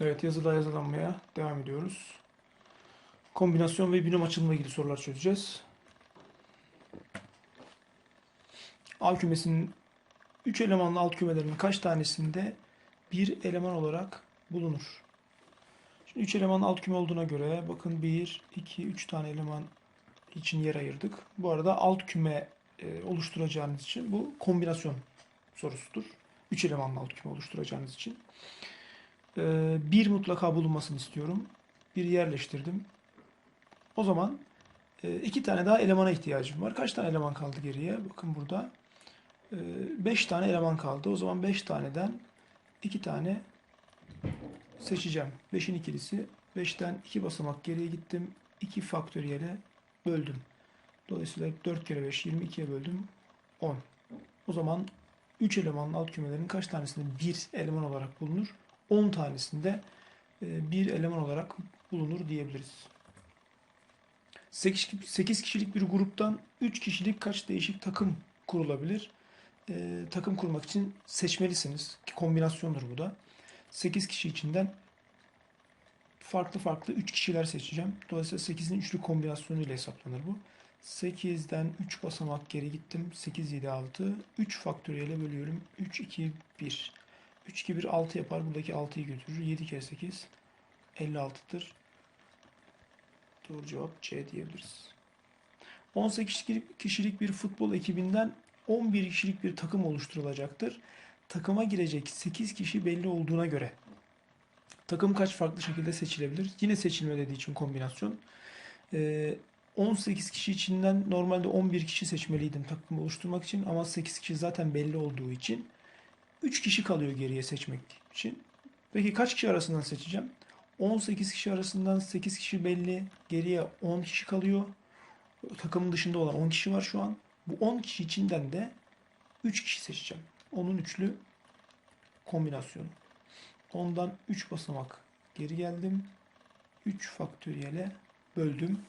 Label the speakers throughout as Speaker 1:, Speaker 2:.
Speaker 1: Evet yazılı yazılanmaya devam ediyoruz. Kombinasyon ve binom açılımla ilgili sorular çözeceğiz. A kümesinin 3 elemanlı alt kümelerinin kaç tanesinde bir eleman olarak bulunur? Şimdi 3 elemanlı alt küme olduğuna göre bakın 1, 2, 3 tane eleman için yer ayırdık. Bu arada alt küme e, oluşturacağınız için bu kombinasyon sorusudur. 3 elemanlı alt küme oluşturacağınız için. Ee, bir mutlaka bulunmasını istiyorum. Bir yerleştirdim. O zaman e, iki tane daha elemana ihtiyacım var. Kaç tane eleman kaldı geriye? Bakın burada. e, Beş tane eleman kaldı. O zaman beş taneden iki tane seçeceğim. Beşin ikilisi. Beşten iki basamak geriye gittim. 2 faktöriyele böldüm. Dolayısıyla 4 kere 5 22'ye böldüm. 10. O zaman 3 elemanlı alt kümelerin kaç tanesinde bir eleman olarak bulunur? 10 tanesinde e, bir eleman olarak bulunur diyebiliriz. 8, kişilik bir gruptan 3 kişilik kaç değişik takım kurulabilir? E, takım kurmak için seçmelisiniz. Ki kombinasyondur bu da. 8 kişi içinden farklı farklı 3 kişiler seçeceğim. Dolayısıyla 8'in üçlü kombinasyonu ile hesaplanır bu. 8'den 3 basamak geri gittim. 8, 7, 6. 3 faktöriyele bölüyorum. 3, 2, 1. 3, 2, 1, 6 yapar. Buradaki 6'yı götürür. 7 kere 8, 56'dır. Doğru cevap C diyebiliriz. 18 kişilik bir futbol ekibinden 11 kişilik bir takım oluşturulacaktır. Takıma girecek 8 kişi belli olduğuna göre takım kaç farklı şekilde seçilebilir? Yine seçilme dediği için kombinasyon. Ee, 18 kişi içinden normalde 11 kişi seçmeliydim takım oluşturmak için ama 8 kişi zaten belli olduğu için 3 kişi kalıyor geriye seçmek için. Peki kaç kişi arasından seçeceğim? 18 kişi arasından 8 kişi belli. Geriye 10 kişi kalıyor. Takımın dışında olan 10 kişi var şu an. Bu 10 kişi içinden de 3 kişi seçeceğim. Onun üçlü kombinasyonu. Ondan 3 basamak geri geldim. 3 faktöriyele böldüm.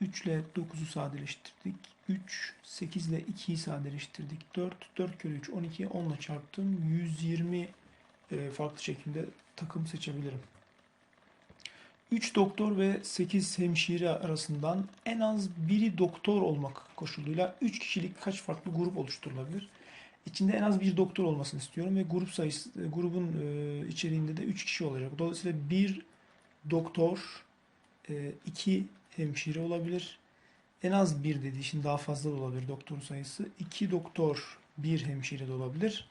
Speaker 1: 3 ile 9'u sadeleştirdik. 3, 8 ile 2'yi sadeleştirdik. 4, 4 kere 3, 12, 10 ile çarptım. 120 e, farklı şekilde takım seçebilirim. 3 doktor ve 8 hemşire arasından en az biri doktor olmak koşuluyla 3 kişilik kaç farklı grup oluşturulabilir? İçinde en az bir doktor olmasını istiyorum ve grup sayısı e, grubun e, içeriğinde de 3 kişi olacak. Dolayısıyla bir doktor, 2 hemşire olabilir. En az bir dediği için daha fazla da olabilir doktor sayısı. 2 doktor, bir hemşire de olabilir.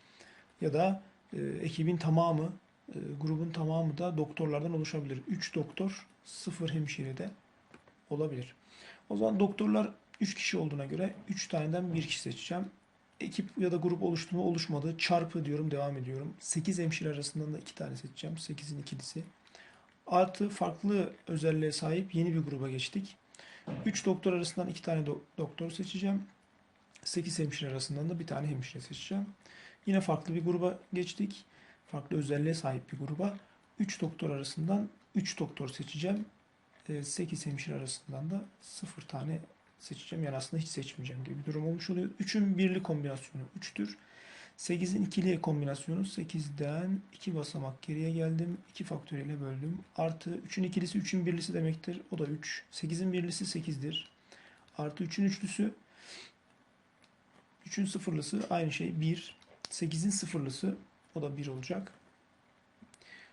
Speaker 1: Ya da e, ekibin tamamı, e, grubun tamamı da doktorlardan oluşabilir. 3 doktor, 0 hemşire de olabilir. O zaman doktorlar 3 kişi olduğuna göre 3 taneden 1 kişi seçeceğim. Ekip ya da grup oluştu mu oluşmadı. Çarpı diyorum devam ediyorum. 8 hemşire arasından da 2 tane seçeceğim. 8'in ikilisi. Artı farklı özelliğe sahip yeni bir gruba geçtik. 3 doktor arasından 2 tane do- doktor seçeceğim. 8 hemşire arasından da bir tane hemşire seçeceğim. Yine farklı bir gruba geçtik. Farklı özelliğe sahip bir gruba. 3 doktor arasından 3 doktor seçeceğim. 8 hemşire arasından da 0 tane seçeceğim. Yani aslında hiç seçmeyeceğim gibi bir durum olmuş oluyor. 3'ün birli kombinasyonu 3'tür. 8'in ikili kombinasyonu 8'den 2 basamak geriye geldim. 2 faktöriyle böldüm. Artı 3'ün ikilisi 3'ün birlisi demektir. O da 3. 8'in birlisi 8'dir. Artı 3'ün üçlüsü 3'ün sıfırlısı aynı şey 1. 8'in sıfırlısı o da 1 olacak.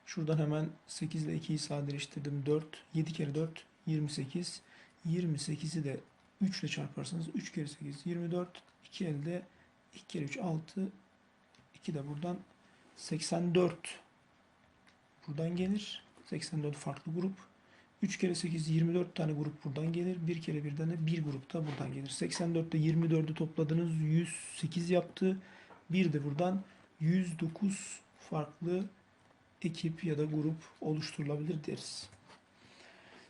Speaker 1: Şuradan hemen 8 ile 2'yi sadeleştirdim. 4. 7 kere 4 28. 28'i de 3 ile çarparsanız 3 kere 8 24. 2 elde 2 kere 3 6. 2 de buradan 84 buradan gelir. 84 farklı grup. 3 kere 8 24 tane grup buradan gelir. 1 kere 1'den de bir grup da buradan gelir. 84 ile 24'ü topladınız 108 yaptı. Bir de buradan 109 farklı ekip ya da grup oluşturulabilir deriz.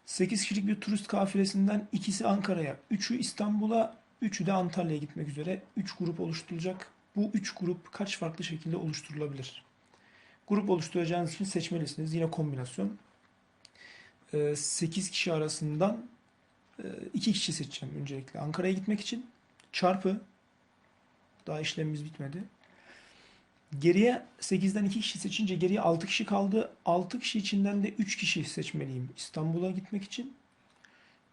Speaker 1: 8 kişilik bir turist kafilesinden ikisi Ankara'ya, 3'ü İstanbul'a, 3'ü de Antalya'ya gitmek üzere 3 grup oluşturulacak. Bu 3 grup kaç farklı şekilde oluşturulabilir? Grup oluşturacağınız için seçmelisiniz. Yine kombinasyon. 8 kişi arasından 2 kişi seçeceğim öncelikle. Ankara'ya gitmek için çarpı daha işlemimiz bitmedi. Geriye 8'den 2 kişi seçince geriye 6 kişi kaldı. 6 kişi içinden de 3 kişi seçmeliyim İstanbul'a gitmek için.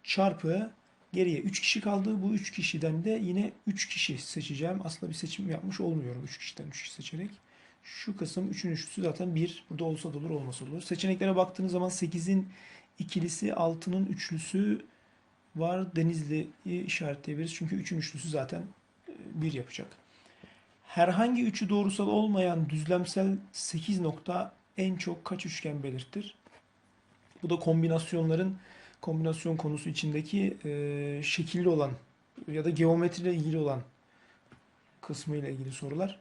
Speaker 1: Çarpı geriye 3 kişi kaldı. Bu 3 kişiden de yine 3 kişi seçeceğim. Aslında bir seçim yapmış olmuyorum 3 kişiden 3 kişi seçerek. Şu kısım 3'ün üçlüsü zaten 1. Burada olsa da olur olmasa olur. Seçeneklere baktığınız zaman 8'in ikilisi 6'nın üçlüsü var. Denizli'yi işaretleyebiliriz. Çünkü 3'ün üçlüsü zaten 1 yapacak. Herhangi üçü doğrusal olmayan düzlemsel 8 nokta en çok kaç üçgen belirtir? Bu da kombinasyonların kombinasyon konusu içindeki e, şekilli olan ya da geometriyle ilgili olan kısmı ile ilgili sorular.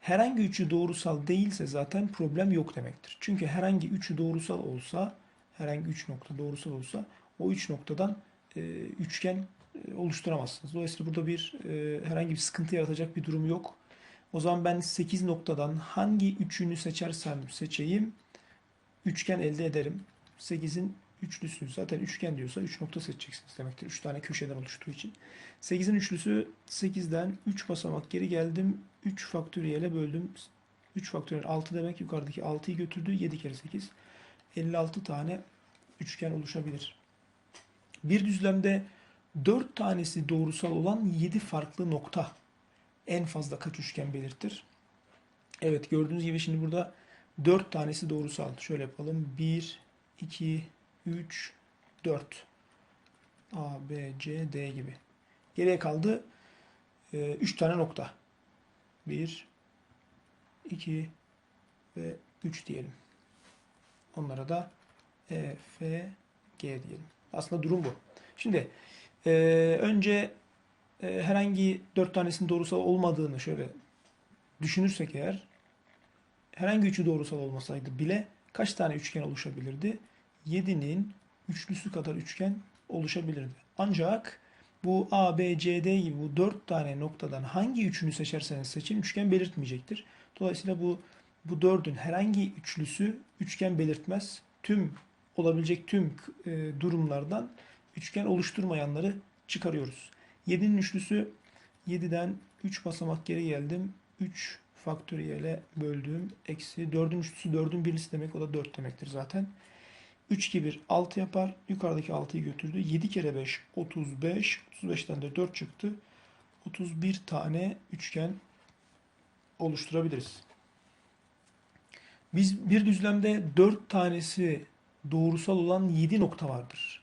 Speaker 1: Herhangi üçü doğrusal değilse zaten problem yok demektir. Çünkü herhangi üçü doğrusal olsa, herhangi üç nokta doğrusal olsa o üç noktadan e, üçgen e, oluşturamazsınız. Dolayısıyla burada bir e, herhangi bir sıkıntı yaratacak bir durum yok. O zaman ben 8 noktadan hangi üçünü seçersem seçeyim üçgen elde ederim. 8'in üçlüsü zaten üçgen diyorsa 3 nokta seçeceksiniz demektir. 3 tane köşeden oluştuğu için. 8'in üçlüsü 8'den 3 basamak geri geldim. 3 faktöriyele böldüm. 3 faktöriyel 6 demek yukarıdaki 6'yı götürdü. 7 kere 8. 56 tane üçgen oluşabilir. Bir düzlemde 4 tanesi doğrusal olan 7 farklı nokta en fazla kaç üçgen belirtir? Evet gördüğünüz gibi şimdi burada 4 tanesi doğrusal. Şöyle yapalım. 1, 2, 3, 4. A, B, C, D gibi. Geriye kaldı 3 tane nokta. 1, 2 ve 3 diyelim. Onlara da E, F, G diyelim. Aslında durum bu. Şimdi e, önce e, herhangi 4 tanesinin doğrusal olmadığını şöyle düşünürsek eğer herhangi üçü doğrusal olmasaydı bile kaç tane üçgen oluşabilirdi? 7'nin üçlüsü kadar üçgen oluşabilirdi. Ancak bu A, B, C, D gibi bu 4 tane noktadan hangi üçünü seçerseniz seçin üçgen belirtmeyecektir. Dolayısıyla bu bu 4'ün herhangi üçlüsü üçgen belirtmez. Tüm olabilecek tüm e, durumlardan üçgen oluşturmayanları çıkarıyoruz. 7'nin üçlüsü 7'den 3 basamak geri geldim. 3 faktöriyele böldüm. Eksi 4'ün üçlüsü 4'ün birlisi demek. O da 4 demektir zaten. 3 2 1 6 yapar. Yukarıdaki 6'yı götürdü. 7 kere 5 35. 35'ten de 4 çıktı. 31 tane üçgen oluşturabiliriz. Biz bir düzlemde 4 tanesi doğrusal olan 7 nokta vardır.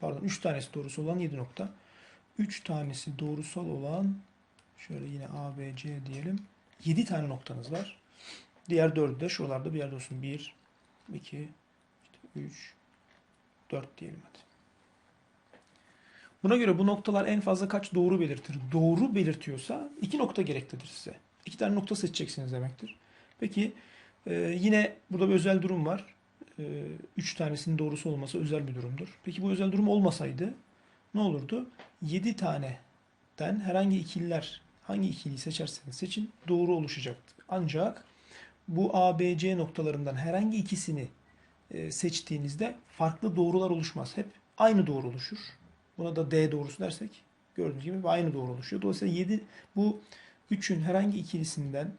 Speaker 1: Pardon 3 tanesi doğrusal olan 7 nokta. 3 tanesi doğrusal olan şöyle yine A, B, C diyelim. 7 tane noktanız var. Diğer 4'ü de şuralarda bir yerde olsun. 1, 2, 3, 4 diyelim hadi. Buna göre bu noktalar en fazla kaç doğru belirtir? Doğru belirtiyorsa 2 nokta gereklidir size. 2 tane nokta seçeceksiniz demektir. Peki e, yine burada bir özel durum var. 3 tanesinin doğrusu olması özel bir durumdur. Peki bu özel durum olmasaydı ne olurdu? 7 taneden herhangi ikililer hangi ikiliyi seçerseniz seçin doğru oluşacaktı. Ancak bu A, B, C noktalarından herhangi ikisini e, seçtiğinizde farklı doğrular oluşmaz. Hep aynı doğru oluşur. Buna da D doğrusu dersek gördüğünüz gibi aynı doğru oluşuyor. Dolayısıyla 7 bu 3'ün herhangi ikilisinden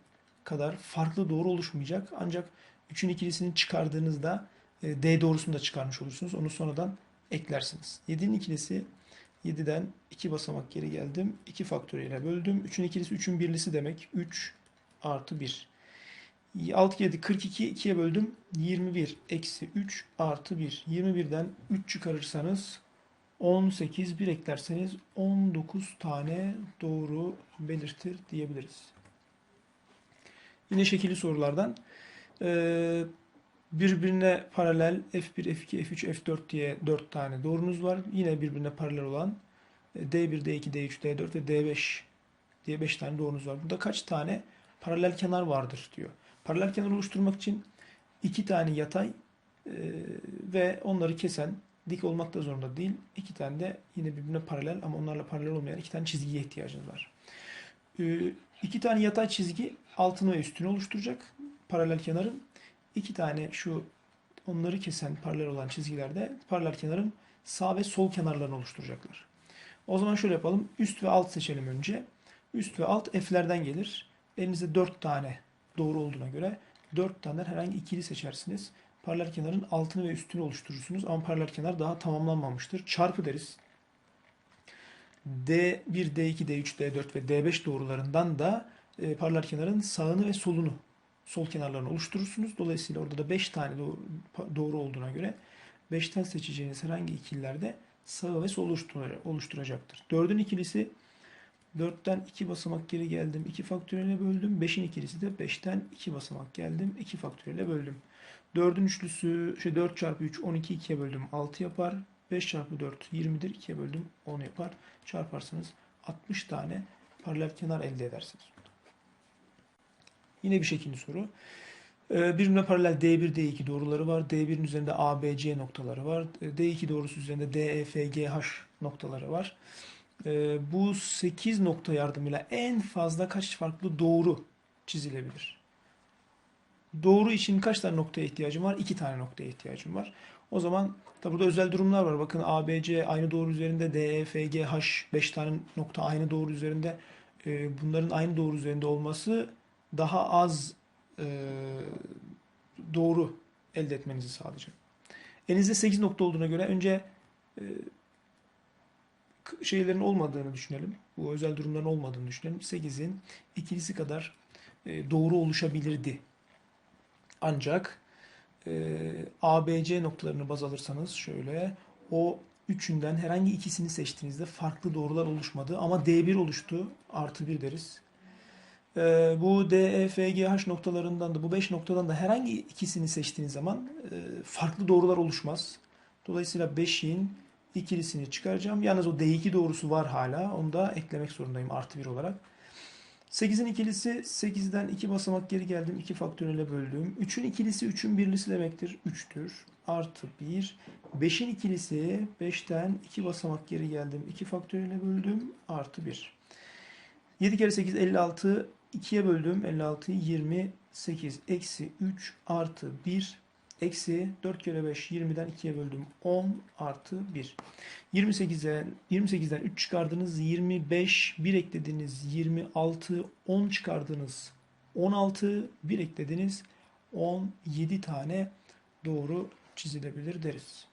Speaker 1: kadar farklı doğru oluşmayacak. Ancak 3'ün ikilisini çıkardığınızda e, D doğrusunu da çıkarmış olursunuz. Onu sonradan eklersiniz. 7'nin ikilisi 7'den 2 basamak geri geldim. 2 faktöriyle böldüm. 3'ün ikilisi 3'ün birlisi demek. 3 artı 1. 6 7 42 2'ye böldüm. 21 eksi 3 artı 1. 21'den 3 çıkarırsanız 18 bir eklerseniz 19 tane doğru belirtir diyebiliriz. Yine şekilli sorulardan birbirine paralel F1, F2, F3, F4 diye 4 tane doğrunuz var. Yine birbirine paralel olan D1, D2, D3, D4 ve D5 diye 5 tane doğrunuz var. Burada kaç tane paralel kenar vardır diyor. Paralel kenar oluşturmak için 2 tane yatay ve onları kesen dik olmak da zorunda değil. 2 tane de yine birbirine paralel ama onlarla paralel olmayan 2 tane çizgiye ihtiyacınız var. 2 tane yatay çizgi altını ve üstünü oluşturacak paralel kenarın iki tane şu onları kesen paralel olan çizgilerde paralel kenarın sağ ve sol kenarlarını oluşturacaklar. O zaman şöyle yapalım. Üst ve alt seçelim önce. Üst ve alt f'lerden gelir. Elinizde 4 tane doğru olduğuna göre 4 tane herhangi ikili seçersiniz. Paralel kenarın altını ve üstünü oluşturursunuz ama paralel kenar daha tamamlanmamıştır. Çarpı deriz. D1, D2, D3, D4 ve D5 doğrularından da e, paralel kenarın sağını ve solunu, sol kenarlarını oluşturursunuz. Dolayısıyla orada da 5 tane doğru, doğru olduğuna göre 5'ten seçeceğiniz herhangi ikililerde sağı ve sol oluştura- oluşturacaktır. 4'ün ikilisi 4'ten 2 basamak geri geldim. 2 faktöriyele böldüm. 5'in ikilisi de 5'ten 2 basamak geldim. 2 faktöriyele böldüm. 4'ün üçlüsü şey 4 çarpı 3 12 2'ye böldüm 6 yapar. 5 çarpı 4 20'dir. 2'ye böldüm 10 yapar. Çarparsanız 60 tane paralel kenar elde edersiniz. Yine bir şekilde soru. Ee, Birbirine paralel D1, D2 doğruları var. D1'in üzerinde A, B, C noktaları var. Ee, D2 doğrusu üzerinde D, E, F, G, H noktaları var. Ee, Bu 8 nokta yardımıyla en fazla kaç farklı doğru çizilebilir? Doğru için kaç tane noktaya ihtiyacım var? 2 tane noktaya ihtiyacım var. O zaman da burada özel durumlar var. Bakın A, B, C aynı doğru üzerinde, D, E, F, G, H 5 tane nokta aynı doğru üzerinde. Ee, Bunların aynı doğru üzerinde olması daha az e, doğru elde etmenizi sağlayacak. Elinizde 8 nokta olduğuna göre önce e, şeylerin olmadığını düşünelim. Bu özel durumların olmadığını düşünelim. 8'in ikilisi kadar e, doğru oluşabilirdi. Ancak e, ABC noktalarını baz alırsanız şöyle o üçünden herhangi ikisini seçtiğinizde farklı doğrular oluşmadı ama D1 oluştu. Artı 1 deriz. Ee, bu D, E, F, G, H noktalarından da bu 5 noktadan da herhangi ikisini seçtiğiniz zaman e, farklı doğrular oluşmaz. Dolayısıyla 5'in ikilisini çıkaracağım. Yalnız o D2 doğrusu var hala. Onu da eklemek zorundayım artı 1 olarak. 8'in ikilisi 8'den 2 basamak geri geldim. 2 faktörüyle böldüm. 3'ün ikilisi 3'ün birlisi demektir. 3'tür. Artı 1. 5'in ikilisi 5'ten 2 basamak geri geldim. 2 faktörüyle böldüm. Artı 1. 7 kere 8 56. 2'ye böldüm. 56'yı 28. Eksi 3 artı 1. Eksi 4 kere 5 20'den 2'ye böldüm. 10 artı 1. 28'den 28'den 3 çıkardınız. 25. 1 eklediniz. 26. 10 çıkardınız. 16. 1 eklediniz. 17 tane doğru çizilebilir deriz.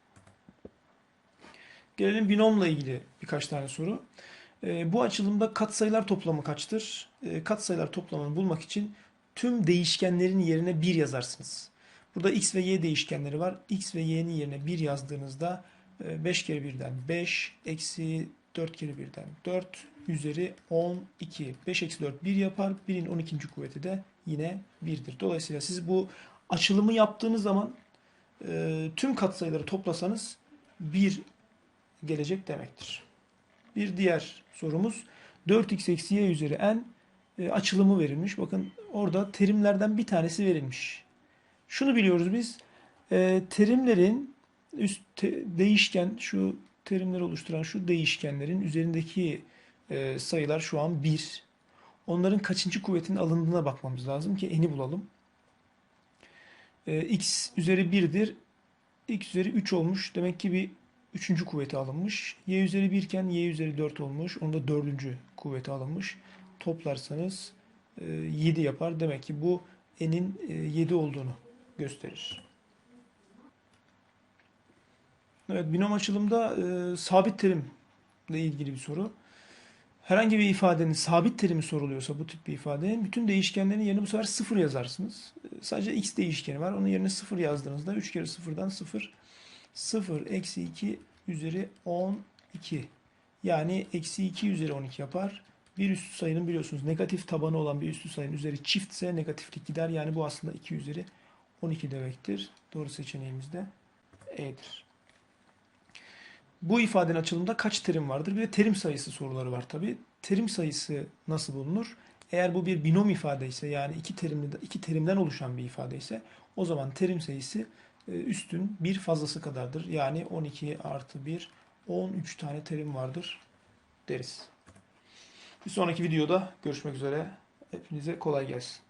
Speaker 1: Gelelim binomla ilgili birkaç tane soru. E, bu açılımda katsayılar toplamı kaçtır? E, katsayılar toplamını bulmak için tüm değişkenlerin yerine 1 yazarsınız. Burada x ve y değişkenleri var. x ve y'nin yerine 1 yazdığınızda e, 5 kere 1'den 5, eksi 4 kere 1'den 4, üzeri 12. 5 eksi 4 1 yapar. 1'in 12. kuvveti de yine 1'dir. Dolayısıyla siz bu açılımı yaptığınız zaman e, tüm katsayıları toplasanız 1 gelecek demektir. Bir diğer sorumuz 4x eksi y üzeri n e, açılımı verilmiş. Bakın orada terimlerden bir tanesi verilmiş. Şunu biliyoruz biz. e, terimlerin üst te- değişken şu terimleri oluşturan şu değişkenlerin üzerindeki e, sayılar şu an 1. Onların kaçıncı kuvvetin alındığına bakmamız lazım ki n'i bulalım. E, x üzeri 1'dir. x üzeri 3 olmuş. Demek ki bir üçüncü kuvveti alınmış. Y üzeri 1 iken y üzeri 4 olmuş. Onda dördüncü kuvveti alınmış. Toplarsanız e, 7 yapar. Demek ki bu n'in e, 7 olduğunu gösterir. Evet, binom açılımda e, sabit terimle ilgili bir soru. Herhangi bir ifadenin sabit terimi soruluyorsa bu tip bir ifadenin bütün değişkenlerin yerine bu sefer sıfır yazarsınız. E, Sadece x değişkeni var. Onun yerine sıfır yazdığınızda 3 kere sıfırdan 0 0 eksi 2 üzeri 12 yani eksi 2 üzeri 12 yapar. Bir üstü sayının biliyorsunuz negatif tabanı olan bir üstü sayının üzeri çiftse negatiflik gider. Yani bu aslında 2 üzeri 12 demektir. Doğru seçeneğimiz de E'dir. Bu ifadenin açılımında kaç terim vardır? Bir de terim sayısı soruları var tabi. Terim sayısı nasıl bulunur? Eğer bu bir binom ifade ise yani iki terimli iki terimden oluşan bir ifade ise o zaman terim sayısı e, üstün bir fazlası kadardır. Yani 12 artı 1 13 tane terim vardır deriz. Bir sonraki videoda görüşmek üzere. Hepinize kolay gelsin.